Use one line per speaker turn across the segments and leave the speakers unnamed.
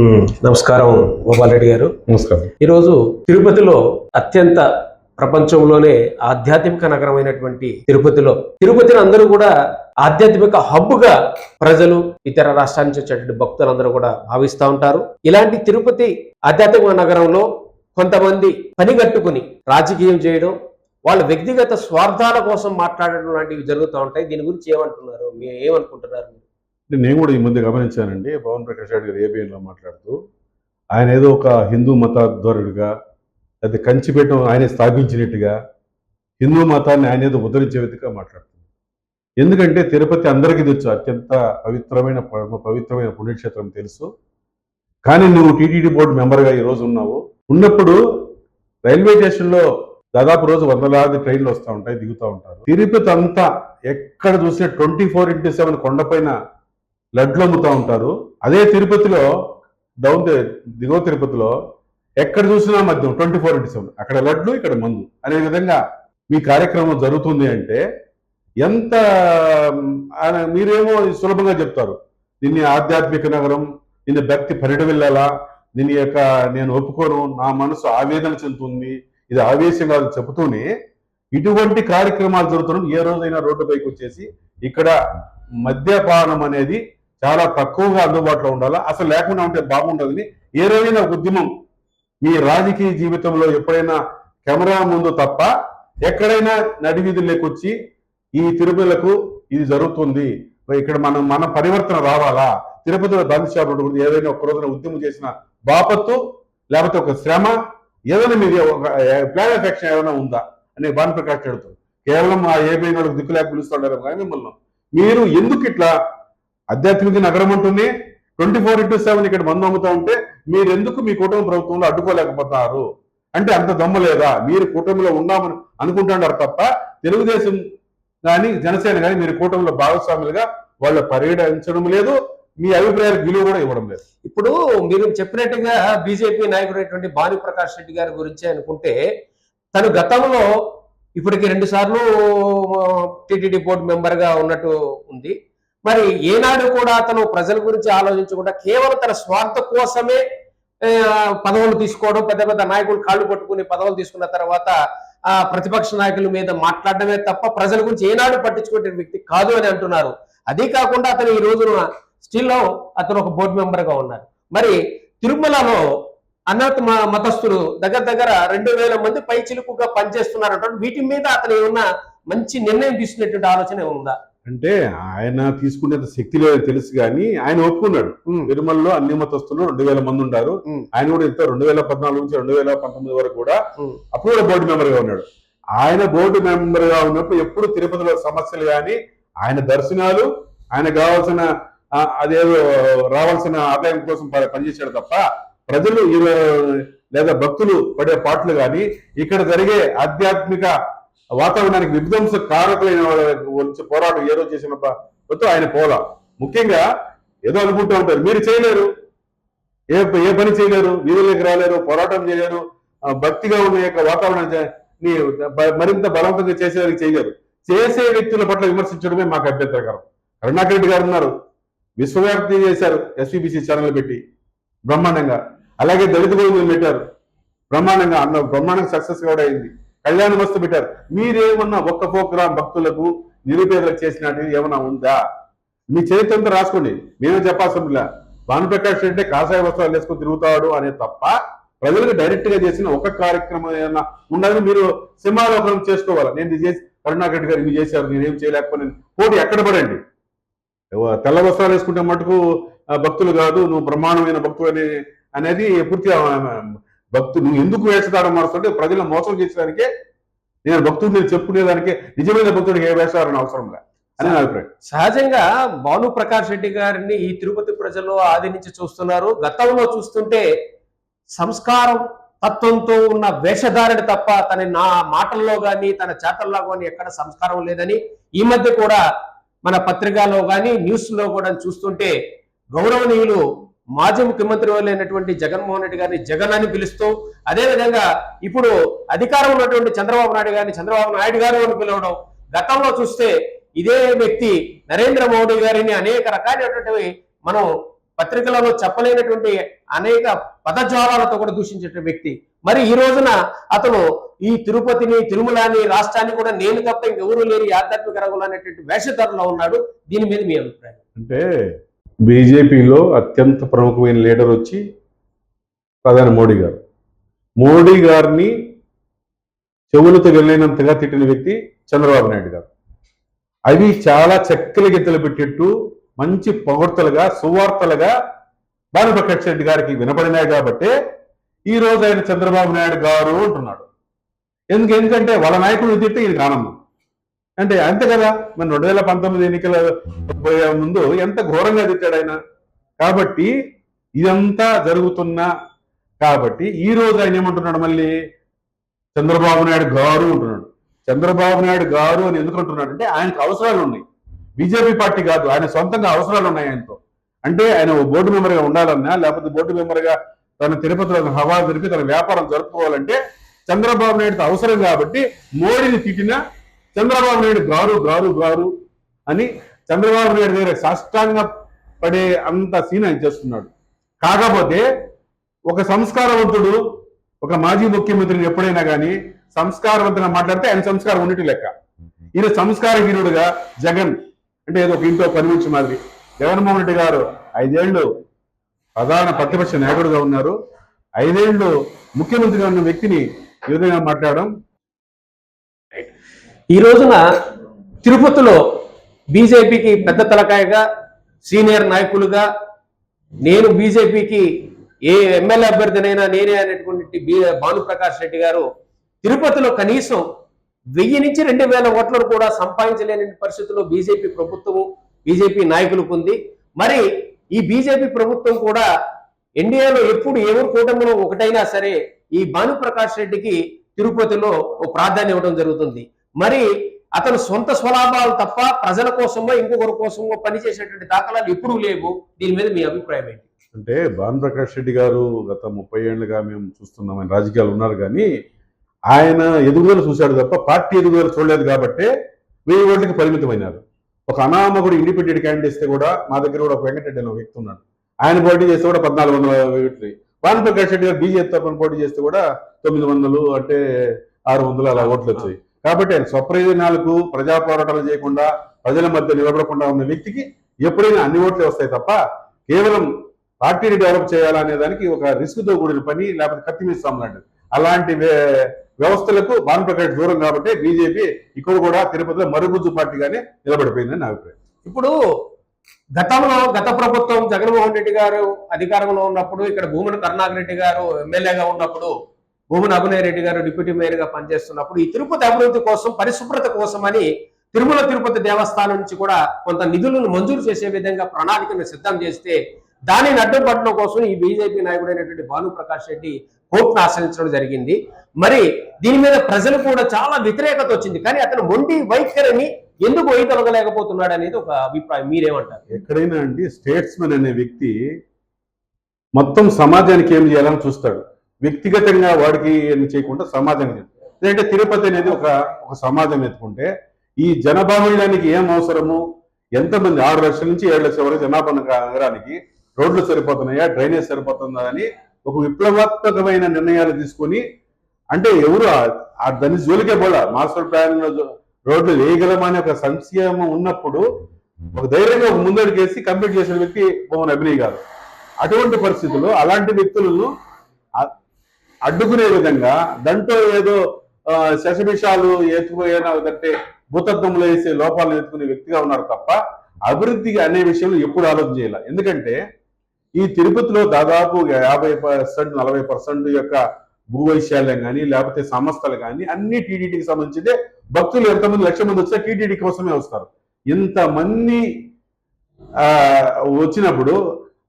నమస్కారం గోపాల్ రెడ్డి గారు.
నమస్కారం.
ఈరోజు తిరుపతిలో అత్యంత ప్రపంచంలోనే ఆధ్యాత్మిక నగరమైనటువంటి తిరుపతిలో. తిరుపతిని అందరూ కూడా ఆధ్యాత్మిక హబ్బుగా ప్రజలు ఇతర రాష్ట్రాల నుంచి వచ్చేటువంటి భక్తులందరూ కూడా భావిస్తూ ఉంటారు. ఇలాంటి తిరుపతి ఆధ్యాత్మిక నగరంలో కొంతమంది పని కట్టుకుని రాజకీయం చేయడం వాళ్ళ వ్యక్తిగత స్వార్థాల కోసం మాట్లాడడం లాంటివి జరుగుతూ ఉంటాయి. దీని గురించి ఏమంటున్నారు? ఏమనుకుంటున్నారు?
నేను కూడా ఈ మధ్య గమనించానండి పవన్ ప్రకాష్ రెడ్డి గారు ఏబిఎన్లో మాట్లాడుతూ ఆయన ఏదో ఒక హిందూ మతాధ్వరుడిగా లేకపోతే కంచిపేటం ఆయనే స్థాపించినట్టుగా హిందూ మతాన్ని ఆయన ఏదో ఉద్ధరించే విధంగా మాట్లాడుతుంది. ఎందుకంటే తిరుపతి అందరికీ తెలుసు అత్యంత పవిత్రమైన పవిత్రమైన పుణ్యక్షేత్రం తెలుసు. కానీ నువ్వు టీటీడీ బోర్డు మెంబర్గా ఈ రోజు ఉన్నావు. ఉన్నప్పుడు రైల్వే స్టేషన్లో దాదాపు రోజు వందలాది ట్రైన్లు వస్తూ ఉంటాయి దిగుతూ ఉంటారు. తిరుపతి అంతా ఎక్కడ చూసినా ట్వంటీ ఫోర్ ఇంటూ సెవెన్ కొండపైన లడ్లు అమ్ముతూ ఉంటారు. అదే తిరుపతిలో డౌన్ దిగువ తిరుపతిలో ఎక్కడ చూసినా మద్యం ట్వంటీ ఫోర్ ఇంటూ సెవెన్ అక్కడ లడ్లు ఇక్కడ మందు. అనే విధంగా మీ కార్యక్రమం జరుగుతుంది అంటే ఎంత మీరేమో సులభంగా చెప్తారు. దీన్ని ఆధ్యాత్మిక నగరం దీన్ని భక్తి పరిడవిల్లాలా దీని యొక్క నేను ఒప్పుకోను నా మనసు ఆవేదన చెందుతుంది ఇది ఆవేశంగా చెబుతూనే ఇటువంటి కార్యక్రమాలు జరుగుతున్నాం ఏ రోజైనా రోడ్డుపైకి వచ్చేసి ఇక్కడ మద్యపానం అనేది చాలా తక్కువగా అందుబాటులో ఉండాలా? అసలు లేకుండా ఉంటే బాగుండదని ఏ రోజైనా ఉద్యమం మీ రాజకీయ జీవితంలో ఎప్పుడైనా కెమెరా ముందు తప్ప ఎక్కడైనా నడివీధుల్లోకి వచ్చి ఈ తిరుమలకు ఇది జరుగుతుంది. ఇక్కడ మనం మన పరివర్తన రావాలా? తిరుపతిలో బంద్ గురించి ఏదైనా ఒక రోజున ఉద్యమం చేసిన బాపత్తు లేకపోతే ఒక శ్రమ ఏదైనా మీరు ఒక ప్లాన్ ఆఫ్ యాక్షన్ ఏమైనా ఉందా? అనే భాను ప్రకాష్ కేవలం ఆ ఏబీ వాళ్ళకి దిక్కు లేక కానీ మిమ్మల్ని. మీరు ఎందుకు ఇట్లా ఆధ్యాత్మిక నగరం ఉంటుంది. ట్వంటీ ఫోర్ ఇంటూ సెవెన్ ఇక్కడ మందు అమ్ముతా ఉంటే మీరెందుకు మీ కుటుంబ ప్రభుత్వంలో అడ్డుకోలేకపోతున్నారు అంటే అంత దమ్ము లేదా? మీరు కూటమిలో ఉన్నామని అనుకుంటున్నారు తప్ప తెలుగుదేశం కానీ జనసేన కానీ మీరు కూటమిలో భాగస్వాములుగా వాళ్ళు పర్యటించడం లేదు. మీ అభిప్రాయాలకు విలువ కూడా ఇవ్వడం లేదు.
ఇప్పుడు మీరు చెప్పినట్టుగా బీజేపీ నాయకుడైనటువంటి భాను ప్రకాష్ రెడ్డి గారి గురించి అనుకుంటే తను గతంలో ఇప్పటికి రెండు సార్లు టిటిడి బోర్డు మెంబర్గా ఉన్నట్టు ఉంది. మరి ఏనాడు కూడా అతను ప్రజల గురించి ఆలోచించకుండా కేవలం తన స్వార్థ కోసమే పదవులు తీసుకోవడం పెద్ద పెద్ద నాయకులు కాళ్ళు పట్టుకుని పదవులు తీసుకున్న తర్వాత ఆ ప్రతిపక్ష నాయకుల మీద మాట్లాడడమే తప్ప ప్రజల గురించి ఏనాడు పట్టించుకునే వ్యక్తి కాదు అని అంటున్నారు. అదే కాకుండా అతను ఈ రోజున స్టిల్లో అతను ఒక బోర్డు మెంబర్గా ఉన్నారు. మరి తిరుమలలో అన్నత మ- మతస్థులు దగ్గర దగ్గర రెండు వేల మంది పై చిలుకుగా పనిచేస్తున్నారంట వీటి మీద అతను ఏమన్నా మంచి నిర్ణయం తీసుకునేటువంటి ఆలోచన ఉందా?
అంటే ఆయన తీసుకునేంత శక్తి లేదని తెలుసు కానీ ఆయన ఒప్పుకున్నాడు తిరుమలలో అన్ని మతస్థులు రెండు వేల మంది ఉన్నారు. ఆయన కూడా ఇంత రెండు వేల పద్నాలుగు నుంచి రెండు వేల పంతొమ్మిది వరకు కూడా. అప్పుడు కూడా బోర్డు మెంబర్గా ఉన్నాడు ఆయన బోర్డు మెంబర్గా ఉన్నప్పుడు ఎప్పుడు తిరుపతిలో సమస్యలు కానీ ఆయన దర్శనాలు ఆయన కావాల్సిన అదేదో రావాల్సిన ఆదాయం కోసం పనిచేశాడు తప్ప ప్రజలు లేదా భక్తులు పడే పాటలు కానీ ఇక్కడ జరిగే ఆధ్యాత్మిక వాతావరణానికి విధ్వంస కారకులైన వాళ్ళ పోరాటం ఏ రోజు చేసిన వద్దు ఆయన పోలా. ముఖ్యంగా ఏదో అనుకుంటూ ఉంటారు మీరు చేయలేరు. ఏ ఏ పని చేయలేరు వీధుల్లోకి రాలేరు పోరాటం చేయలేరు భక్తిగా ఉన్న యొక్క వాతావరణం మరింత బలవంతంగా చేసేవారికి చేయలేరు. చేసే వ్యక్తుల పట్ల విమర్శించడమే మాకు అభ్యంతరకరం. కరుణాకర్ రెడ్డి గారు ఉన్నారు. విశ్వవ్యాప్తి చేశారు ఎస్పీబీసీ ఛానల్ పెట్టి బ్రహ్మాండంగా. అలాగే దళిత బంధువులు పెట్టారు. బ్రహ్మాండంగా అన్న బ్రహ్మాండంగా సక్సెస్ కూడా అయింది. కళ్యాణ వస్తు పెట్టారు. మీరేమన్నా ఒక్క ప్రోగ్రాం భక్తులకు నిరుపేదలకు చేసినట్టు ఏమన్నా ఉందా? మీ చరిత్ర అంతా రాసుకోండి. మేమే చెప్పాల్సిన భానుప్రకాష్ రెడ్డి కాషాయ వస్త్రాలు వేసుకొని తిరుగుతాడు అనే తప్ప ప్రజలకు డైరెక్ట్గా చేసిన ఒక కార్యక్రమం ఏమైనా ఉండాలని మీరు సింహాలోకనం చేసుకోవాలి? నేను ఇది చేసి కరుణాకర్ గారు ఇన్ని చేశారు నేనేం చేయలేకపోయినా. పోటీ ఎక్కడ పడండి? తెల్ల వస్త్రాలు వేసుకుంటే మటుకు భక్తులు కాదు నువ్వు బ్రహ్మాండమైన భక్తులు అనేది పూర్తిగా ఆ, భక్తులు నువ్వు ఎందుకు వేషధారం మారుస్తుంటే ప్రజలను మోసం చేసేదానికే నేను భక్తుడు నేను చెప్పుకునేదానికే నిజమైన భక్తుడికి ఏ వేషధారణ అవసరం లే అని నా అభిప్రాయం.
సహజంగా భాను ప్రకాష్ రెడ్డి గారిని ఈ తిరుపతి ప్రజలు ఆదరించి చూస్తున్నారు. గతంలో చూస్తుంటే సంస్కారం తత్వంతో ఉన్న వేషధారణ తప్ప తన నా మాటల్లో గాని తన చేతల్లో గాని ఎక్కడ సంస్కారం లేదని ఈ మధ్య కూడా మన పత్రికలో గాని న్యూస్లో కూడా చూస్తుంటే గౌరవనీయులు మాజీ ముఖ్యమంత్రి అయినటువంటి జగన్మోహన్ రెడ్డి గారిని జగన్ అని పిలుస్తూ అదేవిధంగా ఇప్పుడు అధికారం ఉన్నటువంటి చంద్రబాబు నాయుడు గారిని చంద్రబాబు నాయుడు గారు అని పిలవడం గతంలో చూస్తే ఇదే వ్యక్తి నరేంద్ర మోడీ గారిని అనేక రకాలైనటువంటివి మనం పత్రికలలో చెప్పలేనటువంటి అనేక పదజాలాలతో కూడా దూషించే వ్యక్తి. మరి ఈ రోజున అతను ఈ తిరుపతిని తిరుమలని రాష్ట్రాన్ని కూడా నేను తప్ప ఇంకెవరూ లేని ఆధ్యాత్మిక రంగులు అనేటువంటి వేషధారణలో ఉన్నాడు. దీని మీద మీ అభిప్రాయం?
అంటే బీజేపీలో అత్యంత ప్రముఖమైన లీడర్ వచ్చి ప్రధాని మోడీ గారు. మోడీ గారిని చెవులతో వెళ్ళినంతగా తిట్టిన వ్యక్తి చంద్రబాబు నాయుడు గారు. అవి చాలా చక్కల గిత్తలు పెట్టేట్టు మంచి పొగడ్తలుగా సువార్తలుగా భానుప్రకాష్ రెడ్డి గారికి వినపడినాయి కాబట్టే ఈ రోజు ఆయన చంద్రబాబు నాయుడు గారు అంటున్నాడు. ఎందుకు? ఎందుకంటే వాళ్ళ నాయకుడు తిట్టి ఇది ఆనందం అంటే అంతే కదా మన రెండు వేల పంతొమ్మిది ఎన్నికల పోయే ముందు ఎంత ఘోరంగా తిట్టాడు ఆయన. కాబట్టి ఇదంతా జరుగుతున్నా కాబట్టి ఈ రోజు ఆయన ఏమంటున్నాడు మళ్ళీ? చంద్రబాబు నాయుడు గారు అంటున్నాడు. చంద్రబాబు నాయుడు గారు అని ఎందుకు అంటున్నాడు? అంటే ఆయనకు అవసరాలు ఉన్నాయి. బీజేపీ పార్టీ కాదు ఆయన సొంతంగా అవసరాలు ఉన్నాయి ఆయనతో. అంటే ఆయన బోర్డు మెంబర్గా ఉండాలన్నా లేకపోతే బోర్డు మెంబర్గా తన తిరుపతిలో హవా జరిపి తన వ్యాపారం జరుపుకోవాలంటే చంద్రబాబు నాయుడుతో అవసరం కాబట్టి మోడీని తిట్టినా చంద్రబాబు నాయుడు గారు గారు గారు అని చంద్రబాబు నాయుడు దగ్గర సాష్టాంగ పడే అంత సీన్ ఆయన చేస్తున్నాడు. కాకపోతే ఒక సంస్కారవంతుడు ఒక మాజీ ముఖ్యమంత్రిని ఎప్పుడైనా కానీ సంస్కారవంతంగా మాట్లాడితే ఆయన సంస్కారం ఉన్నట్టు లెక్క. ఈయన సంస్కారహీనుడుగా జగన్ అంటే ఏదో ఒక ఇంట్లో పనిమించి మాదిరి. జగన్మోహన్ రెడ్డి గారు ఐదేళ్ళు ప్రధాన ప్రతిపక్ష నాయకుడుగా ఉన్నారు. ఐదేళ్ళు ముఖ్యమంత్రిగా ఉన్న వ్యక్తిని ఈ విధంగా మాట్లాడడం
ఈ రోజున తిరుపతిలో బీజేపీకి పెద్ద తలకాయగా సీనియర్ నాయకులుగా నేను బీజేపీకి ఏ ఎమ్మెల్యే అభ్యర్థినైనా నేనే అనేటువంటి బి భానుప్రకాష్ రెడ్డి గారు తిరుపతిలో కనీసం వెయ్యి నుంచి రెండు వేల ఓట్లను కూడా సంపాదించలేని పరిస్థితుల్లో బీజేపీ ప్రభుత్వము బీజేపీ నాయకులకు ఉంది. మరి ఈ బీజేపీ ప్రభుత్వం కూడా ఎన్డీఏలో ఎప్పుడు ఎవరు కూటమిలో ఒకటైనా సరే ఈ భానుప్రకాష్ రెడ్డికి తిరుపతిలో ఓ ప్రాధాన్యం ఇవ్వడం జరుగుతుంది. మరి అతను సొంత స్వలాభాలు తప్ప ప్రజల కోసమో ఇంకొకరి కోసమో పనిచేసేటువంటి దాఖలాలు ఎప్పుడూ లేవు. దీని మీద మీ అభిప్రాయం ఏంటి?
అంటే భానుప్రకాష్ రెడ్డి గారు గత ముప్పై ఏళ్ళుగా మేము చూస్తున్నాం ఆయన రాజకీయాలు ఉన్నారు కానీ ఆయన ఎదుగుదల చూశాడు తప్ప పార్టీ ఎదుగుదల చూడలేదు కాబట్టి వెయ్యి ఓట్లకి పరిమితమైనారు. ఒక అనామకుడు ఇండిపెండెంట్ క్యాండిడేట్ ఇస్తే కూడా మా దగ్గర కూడా ఒక వెంకటరెడ్డి అనే ఒక వ్యక్తి ఉన్నాడు. ఆయన పోటీ చేస్తే కూడా పద్నాలుగు వందల ఓట్లు. భానుప్రకాష్ రెడ్డి గారు బీజేపీ తరఫున పోటీ చేస్తే కూడా తొమ్మిది వందలు అంటే ఆరు వందలు అలా ఓట్లు వచ్చాయి. కాబట్టి ఆయన స్వప్రయోజనాలకు ప్రజా పోరాటాలు చేయకుండా ప్రజల మధ్య నిలబడకుండా ఉన్న వ్యక్తికి ఎప్పుడైనా అన్ని ఓట్లు వస్తాయి తప్ప కేవలం పార్టీని డెవలప్ చేయాలనే దానికి ఒక రిస్క్తో కూడిన పని లేకపోతే కత్తి మీద లాంటిది. అలాంటి వ్యవస్థలకు వ్యవస్థలకు భానుప్రకాష్ దూరం కాబట్టి బీజేపీ ఇక్కడ కూడా తిరుపతిలో మరుగుజ్జు పార్టీగానే నిలబడిపోయిందని నా అభిప్రాయం.
ఇప్పుడు గతంలో గత ప్రభుత్వం జగన్మోహన్ రెడ్డి గారు అధికారంలో ఉన్నప్పుడు ఇక్కడ భూమన కరుణాకర్ రెడ్డి గారు ఎమ్మెల్యేగా ఉన్నప్పుడు భూమన అభినయ్ రెడ్డి గారు డిప్యూటీ మేయర్గా పనిచేస్తున్నప్పుడు ఈ తిరుపతి అభివృద్ధి కోసం పరిశుభ్రత కోసం అని తిరుమల తిరుపతి దేవస్థానం నుంచి కూడా కొంత నిధులను మంజూరు చేసే విధంగా ప్రణాళికను సిద్ధం చేస్తే దానిని అడ్డుపడడం కోసం ఈ బీజేపీ నాయకుడైనటువంటి భానుప్రకాష్ రెడ్డి కోర్టును ఆశ్రయించడం జరిగింది. మరి దీని మీద ప్రజలు కూడా చాలా వ్యతిరేకత వచ్చింది. కానీ అతను మొండి వైఖరిని ఎందుకు వైదొలగలేకపోతున్నాడు అనేది ఒక అభిప్రాయం. మీరేమంటారు?
ఎక్కడైనా అండి స్టేట్స్మెన్ అనే వ్యక్తి మొత్తం సమాజానికి ఏం చేయాలని చూస్తాడు. వ్యక్తిగతంగా వాడికి చేయకుండా సమాజం లేదంటే తిరుపతి అనేది ఒక ఒక సమాజం ఎత్తుకుంటే ఈ జనబాహుళ్యానికి ఏం అవసరము? ఎంతమంది? ఆరు లక్షల నుంచి ఏడు లక్షల వరకు జనాభా నగరానికి రోడ్లు సరిపోతున్నాయా? డ్రైనేజ్ సరిపోతుందా అని ఒక విప్లవాత్మకమైన నిర్ణయాలు తీసుకొని అంటే ఎవరు ఆ- దాని జోలికే పోలా. మాస్టర్ ప్లాన్ రోడ్లు వేయగలమనే ఒక సంక్షేమం ఉన్నప్పుడు ఒక ధైర్యంగా ఒక ముందడుగేసి కంప్లీట్ చేసిన వ్యక్తి భువన్ అభినయ్ గారు. అటువంటి పరిస్థితుల్లో అలాంటి వ్యక్తులను అడ్డుకునే విధంగా దాంట్లో ఏదో ఆ, శశమిషాలు లేదంటే భూతత్వంలో వేసే లోపాలను ఎత్తుకునే వ్యక్తిగా ఉన్నారు తప్ప అభివృద్ధి అనే విషయంలో ఎప్పుడు ఆలోచన చేయాలి. ఎందుకంటే ఈ తిరుపతిలో దాదాపు యాభై పర్సెంట్ నలభై పర్సెంట్ యొక్క భూవైశాల్యం కానీ లేకపోతే సంస్థలు కానీ అన్ని టీడీటీకి సంబంధించిందే. భక్తులు ఎంతమంది లక్ష మంది వచ్చినా టీటీడీ కోసమే వస్తారు. ఇంతమంది ఆ, వచ్చినప్పుడు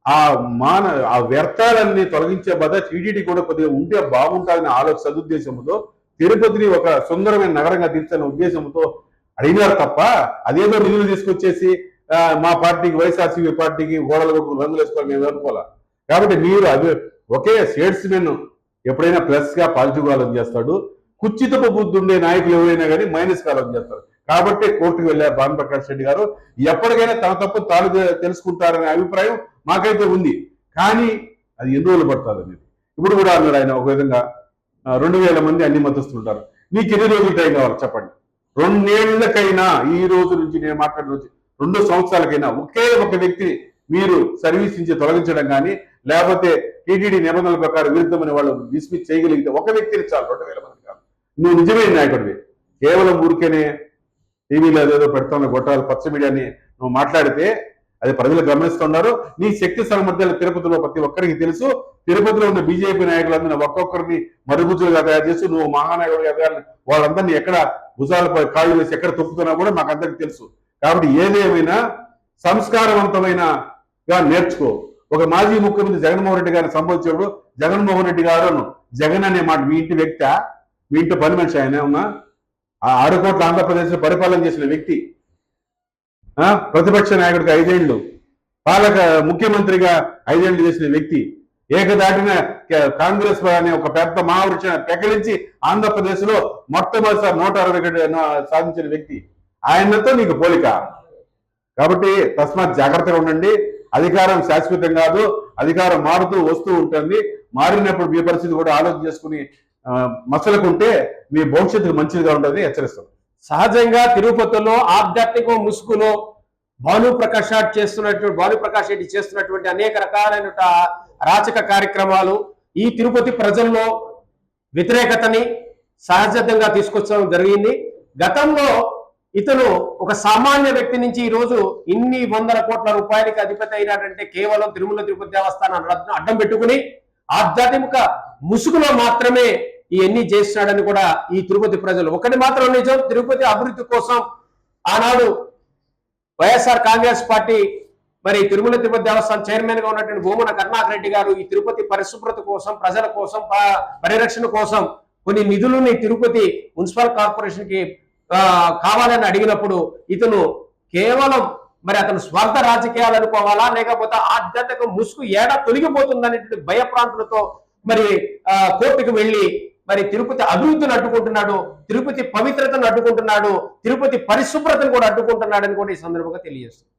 ఆ మాన ఆ వ్యర్థాలన్నీ తొలగించే బదులు టీటీడీ కూడా కొద్దిగా ఉంటే బాగుంటుందనే ఆలోచన సదుద్దేశంతో తిరుపతిని ఒక సుందరమైన నగరంగా తీర్చాలనే ఉద్దేశంతో అడిగినారు తప్ప అదేదో నిధులు తీసుకొచ్చేసి మా పార్టీకి వైఎస్ఆర్సీపీ పార్టీకి గోడలకు రంగులు వేసుకోవాలి మేము అనుకోవాలి? కాబట్టి మీరు అవి ఒకే స్టేట్స్మెన్ ఎప్పుడైనా ప్లస్గా పాజిటివ్ ఆలోచన చేస్తాడు కుచ్చితపు బుద్ధి ఉండే నాయకులు ఎవరైనా కానీ మైనస్ ఆలోచన చేస్తారు. కాబట్టి కోర్టుకు వెళ్ళారు భానుప్రకాష్ రెడ్డి గారు ఎప్పటికైనా తన తప్పు తాను తెలుసుకుంటారనే అభిప్రాయం మాకైతే ఉంది. కానీ అది ఎన్ని రోజులు పడుతుంది అనేది. ఇప్పుడు కూడా అన్నారు ఆయన ఒక విధంగా రెండు వేల మంది అన్ని మద్దతులు ఉంటారు. నీకు ఎన్ని రోజులు టైం కావాలి చెప్పండి. రెండేళ్ళకైనా ఈ రోజు నుంచి నేను మాట్లాడిన రోజు రెండు సంవత్సరాలకైనా ఒకే ఒక వ్యక్తి మీరు సర్వీస్ నుంచి తొలగించడం కానీ లేకపోతే టీటీడీ నిబంధనల ప్రకారం విరుద్ధమని వాళ్ళు డిస్మిస్ చేయగలిగితే ఒక వ్యక్తిని చాలు రెండు వేల మంది కాదు. నువ్వు నిజమైన నాయకుడివి. కేవలం ఊరికేనే టీవీలో ఏదేదో పెడుతున్న గొట్టాలు పచ్చ మీడియాని నువ్వు మాట్లాడితే అది ప్రజలు గమనిస్తున్నారు. నీ శక్తి సామర్థ్యాలు తిరుపతిలో ప్రతి ఒక్కరికి తెలుసు. తిరుపతిలో ఉన్న బీజేపీ నాయకులందరినీ ఒక్కొక్కరిని మరుగుజ్జులుగా తయారు చేసి నువ్వు మహానాయకుడిగా తయారు వాళ్ళందరినీ ఎక్కడ భుజాలపై కాళ్ళు వేసి ఎక్కడ తొక్కుతున్నా కూడా మాకు అందరికి తెలుసు. కాబట్టి ఏదేమైనా సంస్కారవంతమైన గా నేర్చుకో. ఒక మాజీ ముఖ్యమంత్రి జగన్మోహన్ రెడ్డి గారిని సంబోధించినప్పుడు జగన్మోహన్ రెడ్డి గారు జగన్ అనే మాట మీ ఇంటి వ్యక్త? మీ ఇంటి పని మనిషి ఆయన ఉన్నా? ఆ ఆరు కోట్ల ఆంధ్రప్రదేశ్ పరిపాలన చేసిన వ్యక్తి ఆ, ప్రతిపక్ష నాయకుడికి ఐదేళ్ళు పాలక ముఖ్యమంత్రిగా ఐదేళ్ళు చేసిన వ్యక్తి ఏకదాటిన కాంగ్రెస్ అనే ఒక పెద్ద మహావృక్షాన్ని పెకలించి ఆంధ్రప్రదేశ్లో మొట్టమొదటిసారి నూట అరవై సాధించిన వ్యక్తి. ఆయనతో నీకు పోలిక. కాబట్టి తస్మాత్ జాగ్రత్తగా ఉండండి. అధికారం శాశ్వతం కాదు. అధికారం మారుతూ వస్తూ ఉంటుంది. మారినప్పుడు మీ పరిస్థితి కూడా ఆలోచన చేసుకుని మసలుకుంటే మీ భవిష్యత్తు మంచిదిగా ఉంటుంది హెచ్చరిస్తాం
సహజంగా తిరుపతిలో ఆధ్యాత్మిక ముసుగులో భాను ప్రకాష్ చేస్తున్నటువంటి భాను ప్రకాష్ రెడ్డి చేస్తున్నటువంటి అనేక రకాలైన రాచక కార్యక్రమాలు ఈ తిరుపతి ప్రజల్లో వ్యతిరేకతని సహజంగా తీసుకొచ్చడం జరిగింది. గతంలో ఇతను ఒక సామాన్య వ్యక్తి నుంచి ఈ రోజు ఇన్ని వందల కోట్ల రూపాయలకి అధిపతి అయినాడంటే కేవలం తిరుమల తిరుపతి దేవస్థానాన్ని అడ్డం- అడ్డం పెట్టుకుని ఆధ్యాత్మిక ముసుగులో మాత్రమే ఇవన్నీ చేస్తున్నాడని కూడా ఈ తిరుపతి ప్రజలు. ఒకటి మాత్రం నిజం తిరుపతి అభివృద్ధి కోసం ఆనాడు వైఎస్ఆర్ కాంగ్రెస్ పార్టీ మరి తిరుమల తిరుపతి దేవస్థానం చైర్మన్గా ఉన్నటువంటి భూమన కరుణాకర్ రెడ్డి గారు ఈ తిరుపతి పరిశుభ్రత కోసం ప్రజల కోసం ప- పరిరక్షణ కోసం కొన్ని నిధులని తిరుపతి మున్సిపల్ కార్పొరేషన్కి కావాలని అడిగినప్పుడు ఇతను కేవలం మరి అతను స్వార్థ రాజకీయాలు అనుకోవాలా? లేకపోతే ఆధ్యాత్మిక ముసుగు ఏడా తొలగిపోతుందనేటువంటి భయప్రాంతులతో మరి ఆ, కోర్టుకు వెళ్ళి మరి తిరుపతి అభివృద్ధిని అడ్డుకుంటున్నాడు తిరుపతి పవిత్రతను అడ్డుకుంటున్నాడు తిరుపతి పరిశుభ్రతను కూడా అడ్డుకుంటున్నాడు అని కూడా ఈ సందర్భంగా తెలియజేస్తుంది